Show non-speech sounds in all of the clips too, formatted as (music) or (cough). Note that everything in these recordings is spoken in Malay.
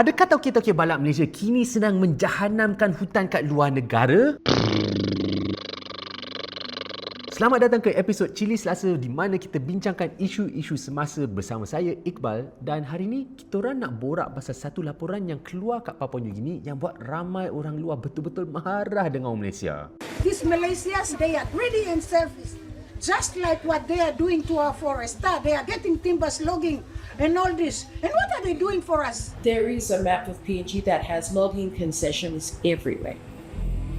Adakah tauke-tauke balak Malaysia kini sedang menjahanamkan hutan kat luar negara? Selamat datang ke episod Cili Selasa di mana kita bincangkan isu-isu semasa bersama saya Iqbal dan hari ini kita orang nak borak pasal satu laporan yang keluar kat Papua New Guinea yang buat ramai orang luar betul-betul marah dengan orang Malaysia. These Malaysians, they are greedy and selfish. Just like what they are doing to our forest. They are getting timbers logging and all this. And what are they doing for us? There is a map of PNG that has logging concessions everywhere.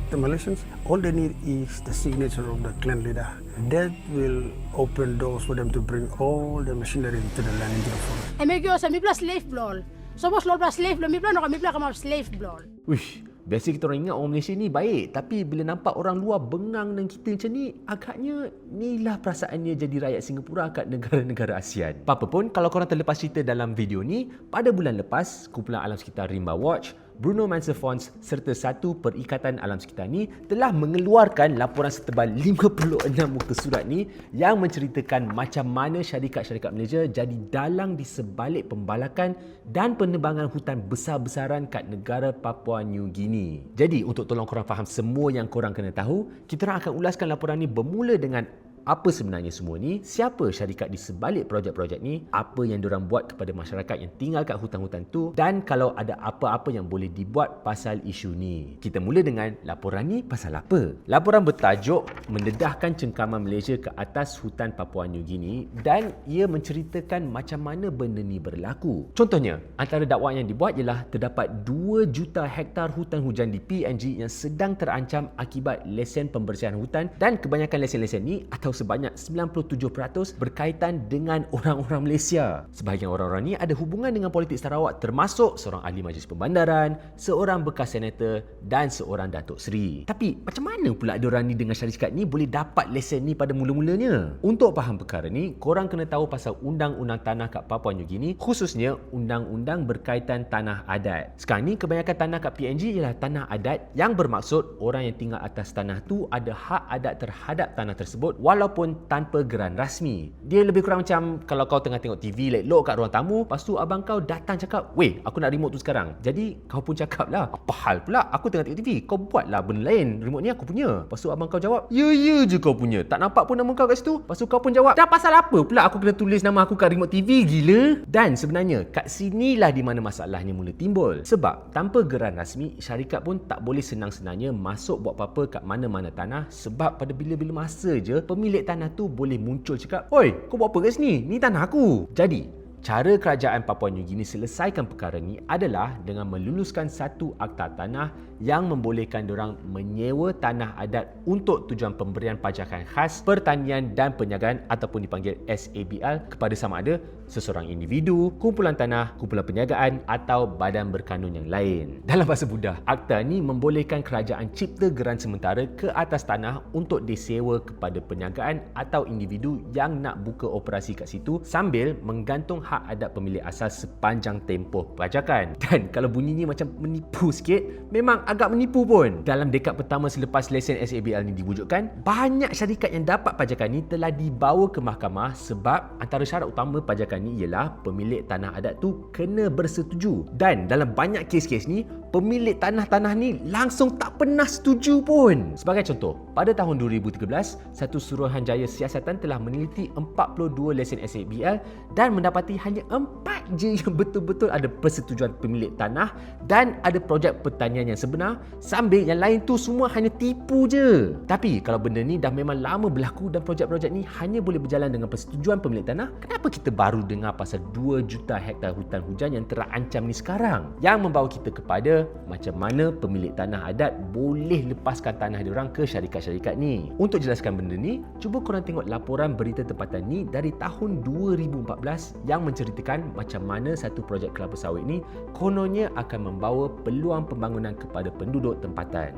The Malaysians, all they need is the signature of the clan leader. That will open doors for them to bring all the machinery into the land, into the forest. Me gyo sa mi pla slave blol. Somos lol pla slave blol, mi pla no mi pla kama slave blol. Uish, biasa kita orang ingat orang Malaysia ni baik tapi bila nampak orang luar bengang dengan kita macam ni agaknya inilah perasaannya jadi rakyat Singapura kat negara-negara ASEAN. Apa pun kalau korang terlepas cerita dalam video ni pada bulan lepas kumpulan alam sekitar Rimba Watch Bruno Manser Fonds serta satu perikatan alam sekitar ni telah mengeluarkan laporan setebal 56 muka surat ni yang menceritakan macam mana syarikat-syarikat Malaysia jadi dalang di sebalik pembalakan dan penebangan hutan besar-besaran kat negara Papua New Guinea. Jadi untuk tolong korang faham semua yang korang kena tahu, kita akan ulaskan laporan ni bermula dengan apa sebenarnya semua ni, siapa syarikat di sebalik projek-projek ni, apa yang diorang buat kepada masyarakat yang tinggal kat hutan-hutan tu dan kalau ada apa-apa yang boleh dibuat pasal isu ni. Kita mula dengan laporan ni pasal apa? Laporan bertajuk Mendedahkan Cengkaman Malaysia ke atas hutan Papua New Guinea dan ia menceritakan macam mana benda ni berlaku. Contohnya, antara dakwaan yang dibuat ialah terdapat 2 juta hektar hutan hujan di PNG yang sedang terancam akibat lesen pembersihan hutan dan kebanyakan lesen-lesen ni atau atau sebanyak 97% berkaitan dengan (laughs) orang-orang Malaysia. Sebahagian orang-orang ni ada hubungan dengan politik Sarawak termasuk seorang ahli majlis pembandaran, seorang bekas senator dan seorang Datuk Seri. Tapi macam mana pula ada orang ni dengan syarikat ni boleh dapat lesen ni pada mula-mulanya? Untuk faham perkara ni, korang kena tahu pasal undang-undang tanah kat Papua New Guinea khususnya undang-undang berkaitan tanah adat. Sekarang ni kebanyakan tanah kat PNG ialah tanah adat yang bermaksud orang yang tinggal atas tanah tu ada hak adat terhadap tanah tersebut walaupun tanpa geran rasmi. Dia lebih kurang macam kalau kau tengah tengok TV lelok kat ruang tamu, lepas tu abang kau datang cakap, "Weh, aku nak remote tu sekarang." Jadi kau pun cakap lah, "Apa hal pula? Aku tengah tengok TV. Kau buatlah benda lain. Remote ni aku punya." Lepas tu abang kau jawab, "Ya, ya je kau punya. Tak nampak pun nama kau kat situ." Lepas tu kau pun jawab, "Dah pasal apa pula aku kena tulis nama aku kat remote TV gila?" Dan sebenarnya kat sinilah di mana masalahnya mula timbul. Sebab tanpa geran rasmi, syarikat pun tak boleh senang-senangnya masuk buat apa-apa kat mana-mana tanah sebab pada bila-bila masa je pemilik tanah tu boleh muncul cakap, "Oi, kau buat apa kat sini? Ni tanah aku." Jadi, Cara kerajaan Papua New Guinea selesaikan perkara ni adalah dengan meluluskan satu akta tanah yang membolehkan diorang menyewa tanah adat untuk tujuan pemberian pajakan khas pertanian dan penyagaan ataupun dipanggil SABL kepada sama ada seseorang individu, kumpulan tanah, kumpulan penyagaan atau badan berkanun yang lain. (laughs) Dalam bahasa mudah, akta ni membolehkan kerajaan cipta geran sementara ke atas tanah untuk disewa kepada penyagaan atau individu yang nak buka operasi kat situ sambil menggantung hak adat pemilik asal sepanjang tempoh pajakan. (laughs) Dan kalau bunyinya macam menipu sikit, memang agak menipu pun. Dalam dekad pertama selepas lesen SABL ni diwujudkan, banyak syarikat yang dapat pajakan ni telah dibawa ke mahkamah sebab antara syarat utama pajakan ni ialah pemilik tanah adat tu kena bersetuju. Dan dalam banyak kes-kes ni, pemilik tanah-tanah ni langsung tak pernah setuju pun. Sebagai contoh, pada tahun 2013, satu suruhanjaya siasatan telah meneliti 42 lesen SABL dan mendapati hanya empat je yang betul-betul ada persetujuan pemilik tanah dan ada projek pertanian yang sebenar sambil yang lain tu semua hanya tipu je. Tapi kalau benda ni dah memang lama berlaku dan projek-projek ni hanya boleh berjalan dengan persetujuan pemilik tanah, kenapa kita baru dengar pasal 2 juta hektar hutan hujan yang terancam ni sekarang? Yang membawa kita kepada macam mana pemilik tanah adat boleh lepaskan tanah diorang ke syarikat-syarikat ni. Untuk jelaskan benda ni, cuba korang tengok laporan berita tempatan ni dari tahun 2014 yang menceritakan macam mana satu projek kelapa sawit ni kononnya akan membawa peluang pembangunan kepada penduduk tempatan.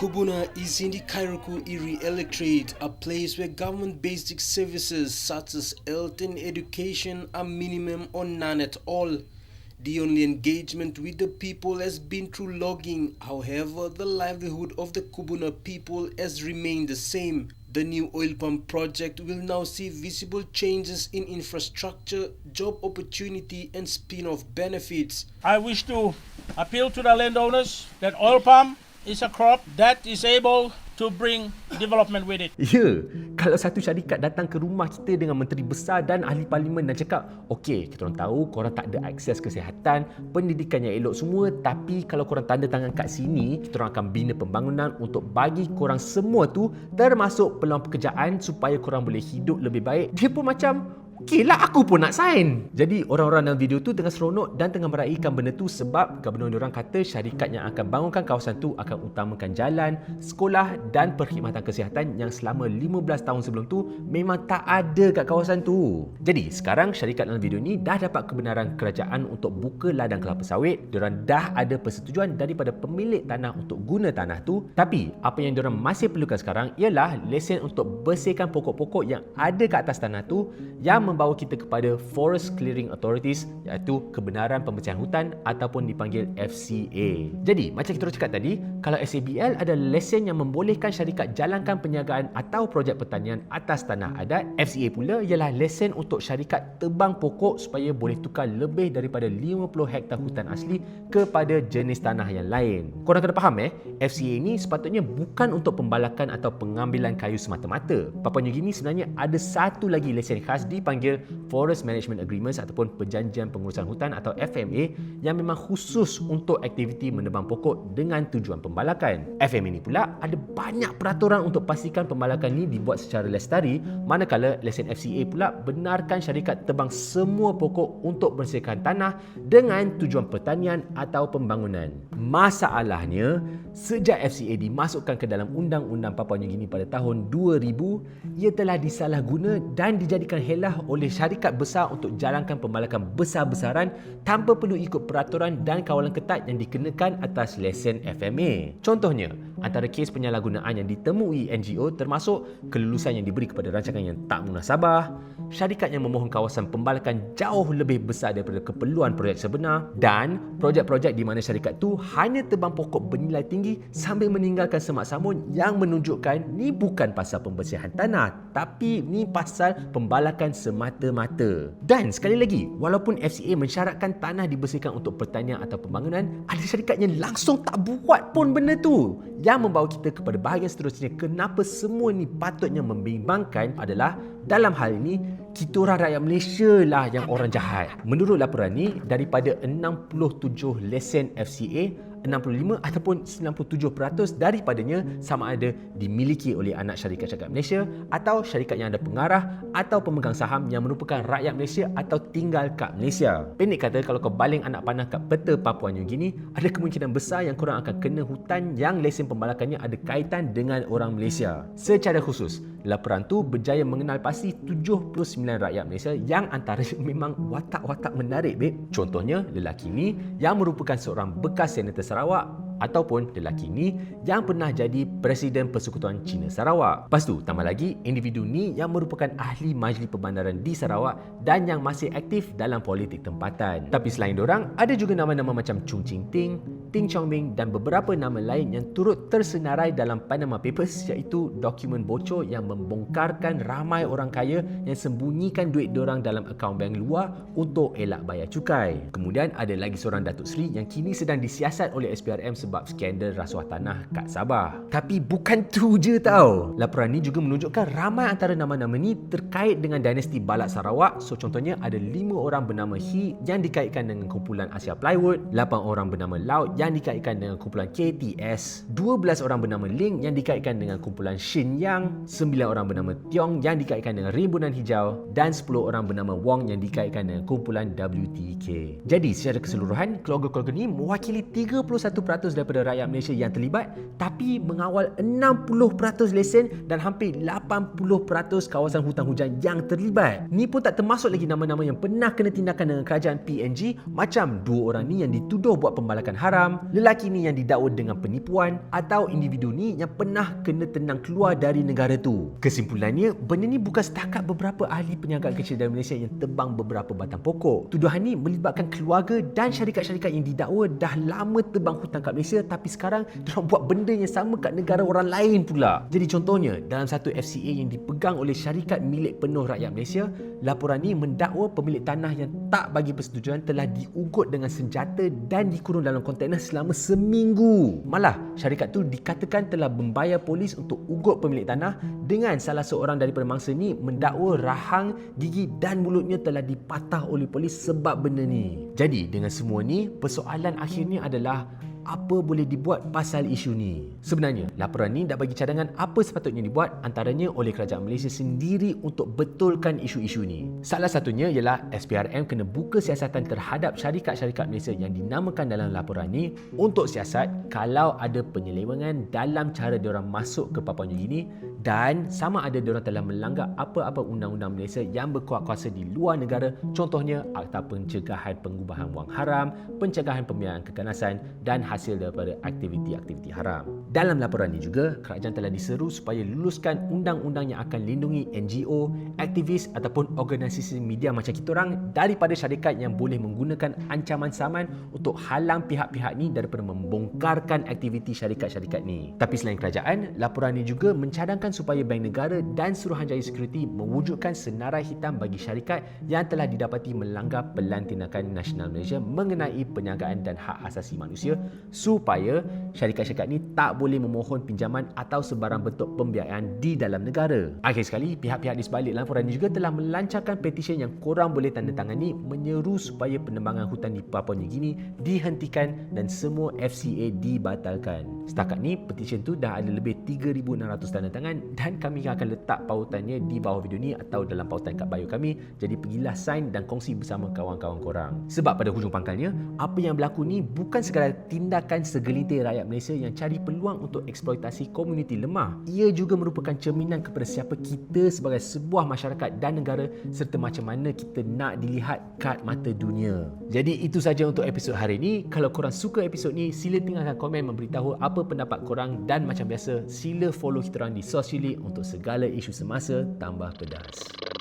Kubuna is in the Kairoku Iri Electorate, a place where government basic services such as health and education are minimum or none at all. The only engagement with the people has been through logging. However, the livelihood of the Kubuna people has remained the same. The new oil pump project will now see visible changes in infrastructure, job opportunity, and spin off benefits. I wish to appeal to the landowners that oil palm is a crop that is able to bring development with it. Ya, kalau satu syarikat datang ke rumah kita dengan menteri besar dan ahli parlimen dan cakap, okey, kita orang tahu korang tak ada akses kesihatan, pendidikan yang elok semua, tapi kalau korang tanda tangan kat sini, kita orang akan bina pembangunan untuk bagi korang semua tu termasuk peluang pekerjaan supaya korang boleh hidup lebih baik. Dia pun macam, Okey lah aku pun nak sign. Jadi orang-orang dalam video tu tengah seronok dan tengah meraihkan benda tu sebab gubernur diorang kata syarikat yang akan bangunkan kawasan tu akan utamakan jalan, sekolah dan perkhidmatan kesihatan yang selama 15 tahun sebelum tu memang tak ada kat kawasan tu. Jadi sekarang syarikat dalam video ni dah dapat kebenaran kerajaan untuk buka ladang kelapa sawit. Diorang dah ada persetujuan daripada pemilik tanah untuk guna tanah tu. Tapi apa yang diorang masih perlukan sekarang ialah lesen untuk bersihkan pokok-pokok yang ada kat atas tanah tu yang membawa kita kepada Forest Clearing Authorities iaitu kebenaran pembersihan hutan ataupun dipanggil FCA. Jadi, macam kita cakap tadi, kalau SABL ada lesen yang membolehkan syarikat jalankan perniagaan atau projek pertanian atas tanah adat, FCA pula ialah lesen untuk syarikat tebang pokok supaya boleh tukar lebih daripada 50 hektar hutan asli kepada jenis tanah yang lain. Korang kena faham eh, FCA ni sepatutnya bukan untuk pembalakan atau pengambilan kayu semata-mata. Papua New Guinea sebenarnya ada satu lagi lesen khas dipanggil Forest Management Agreements ataupun Perjanjian Pengurusan Hutan atau FMA yang memang khusus untuk aktiviti menebang pokok dengan tujuan pembalakan. FMA ni pula ada banyak peraturan untuk pastikan pembalakan ni dibuat secara lestari manakala lesen FCA pula benarkan syarikat tebang semua pokok untuk bersihkan tanah dengan tujuan pertanian atau pembangunan. Masalahnya, sejak FCA dimasukkan ke dalam Undang-Undang Papua New Guinea pada tahun 2000, ia telah disalahguna dan dijadikan helah oleh syarikat besar untuk jalankan pembalakan besar-besaran tanpa perlu ikut peraturan dan kawalan ketat yang dikenakan atas lesen FMA. Contohnya, antara kes penyalahgunaan yang ditemui NGO termasuk kelulusan yang diberi kepada rancangan yang tak munasabah, syarikat yang memohon kawasan pembalakan jauh lebih besar daripada keperluan projek sebenar dan projek-projek di mana syarikat tu hanya tebang pokok bernilai tinggi sambil meninggalkan semak samun yang menunjukkan ni bukan pasal pembersihan tanah tapi ni pasal pembalakan semata-mata. Dan sekali lagi, walaupun FCA mensyaratkan tanah dibersihkan untuk pertanian atau pembangunan, ada syarikat yang langsung tak buat pun benda tu. Yang membawa kita kepada bahagian seterusnya kenapa semua ni patutnya membimbangkan adalah dalam hal ini kita orang rakyat Malaysia lah yang orang jahat. Menurut laporan ni, daripada 67 lesen FCA, 65 ataupun 97% daripadanya sama ada dimiliki oleh anak syarikat-syarikat Malaysia atau syarikat yang ada pengarah atau pemegang saham yang merupakan rakyat Malaysia atau tinggal kat Malaysia. Pendek kata kalau kau baling anak panah kat peta Papua New Guinea, ada kemungkinan besar yang korang akan kena hutan yang lesen pembalakannya ada kaitan dengan orang Malaysia. Secara khusus, laporan tu berjaya mengenal pasti 79 rakyat Malaysia yang antara (laughs) memang watak-watak menarik babe. Contohnya lelaki ni yang merupakan seorang bekas senator Sarawak ataupun lelaki ni yang pernah jadi Presiden Persekutuan Cina Sarawak. Lepas tu, tambah lagi, individu ni yang merupakan ahli majlis perbandaran di Sarawak dan yang masih aktif dalam politik tempatan. Tapi selain dorang, ada juga nama-nama macam Chung Ching Ting, Ting Chong Ming dan beberapa nama lain yang turut tersenarai dalam Panama Papers iaitu dokumen bocor yang membongkarkan ramai orang kaya yang sembunyikan duit dorang dalam akaun bank luar untuk elak bayar cukai. Kemudian ada lagi seorang Datuk Seri yang kini sedang disiasat oleh SPRM sebab skandal rasuah tanah kat Sabah. Tapi bukan tu je tau. Laporan ni juga menunjukkan ramai antara nama-nama ni terkait dengan dinasti Balak Sarawak. So contohnya ada 5 orang bernama He yang dikaitkan dengan kumpulan Asia Plywood, 8 orang bernama Laut yang dikaitkan dengan kumpulan KTS, 12 orang bernama Ling yang dikaitkan dengan kumpulan Shin Yang, 9 orang bernama Tiong yang dikaitkan dengan Rimbunan Hijau dan 10 orang bernama Wong yang dikaitkan dengan kumpulan WTK. Jadi secara keseluruhan, keluarga-keluarga ni mewakili 31% daripada rakyat Malaysia yang terlibat tapi mengawal 60% lesen dan hampir 80% kawasan hutan hujan yang terlibat. Ni pun tak termasuk lagi nama-nama yang pernah kena tindakan dengan kerajaan PNG macam dua orang ni yang dituduh buat pembalakan haram, lelaki ni yang didakwa dengan penipuan atau individu ni yang pernah kena tenang keluar dari negara tu. Kesimpulannya, benda ni bukan setakat beberapa ahli penyagaan kecil dari Malaysia yang tebang beberapa batang pokok. Tuduhan ni melibatkan keluarga dan syarikat-syarikat yang didakwa dah lama tebang hutan kat Malaysia tapi sekarang (laughs) diorang buat benda yang sama kat negara orang lain pula. Jadi contohnya, dalam satu FCA yang dipegang oleh syarikat milik penuh rakyat Malaysia, laporan ni mendakwa pemilik tanah yang tak bagi persetujuan telah diugut dengan senjata dan dikurung dalam kontainer selama seminggu. Malah, syarikat tu dikatakan telah membayar polis untuk ugut pemilik tanah dengan salah seorang daripada mangsa ni mendakwa rahang, gigi dan mulutnya telah dipatah oleh polis sebab benda ni. Jadi, dengan semua ni, persoalan akhirnya adalah apa boleh dibuat pasal isu ni? Sebenarnya, laporan ni dah bagi cadangan apa sepatutnya dibuat antaranya oleh kerajaan Malaysia sendiri untuk betulkan isu-isu ni. Salah satunya ialah SPRM kena buka siasatan terhadap syarikat-syarikat Malaysia yang dinamakan dalam laporan ni untuk siasat kalau ada penyelewengan dalam cara diorang masuk ke Papua New Guinea dan sama ada diorang telah melanggar apa-apa undang-undang Malaysia yang berkuat kuasa di luar negara contohnya Akta Pencegahan Pengubahan Wang Haram, Pencegahan Pembiayaan Keganasan dan hasil daripada aktiviti-aktiviti haram. Dalam laporan ini juga, kerajaan telah diseru supaya luluskan undang-undang yang akan lindungi NGO, aktivis ataupun organisasi media macam kita orang daripada syarikat yang boleh menggunakan ancaman saman untuk halang pihak-pihak ni daripada membongkarkan aktiviti syarikat-syarikat ni. Tapi selain kerajaan, laporan ini juga mencadangkan supaya Bank Negara dan Suruhanjaya Security mewujudkan senarai hitam bagi syarikat yang telah didapati melanggar Pelan Tindakan Nasional Malaysia mengenai penyagaan dan hak asasi manusia supaya syarikat-syarikat ni tak boleh memohon pinjaman atau sebarang bentuk pembiayaan di dalam negara. Akhir sekali, pihak-pihak di sebalik laporan ini juga telah melancarkan petisyen yang korang boleh tanda tangani menyeru supaya penembangan hutan di Papua New Guinea dihentikan dan semua FCA dibatalkan. Setakat ni, petisyen tu dah ada lebih 3,600 tanda tangan dan kami akan letak pautannya di bawah video ni atau dalam pautan kat bio kami. Jadi pergilah sign dan kongsi bersama kawan-kawan korang. Sebab pada hujung pangkalnya, apa yang berlaku ni bukan sekadar tindakan segelintir rakyat Malaysia yang cari peluang untuk eksploitasi komuniti lemah. Ia juga merupakan cerminan kepada siapa kita sebagai sebuah masyarakat dan negara serta macam mana kita nak dilihat kat mata dunia. Jadi itu saja untuk episod hari ini. Kalau korang suka episod ni, sila tinggalkan komen memberitahu apa pendapat korang dan macam biasa, sila follow kita orang di sosial untuk segala isu semasa tambah pedas.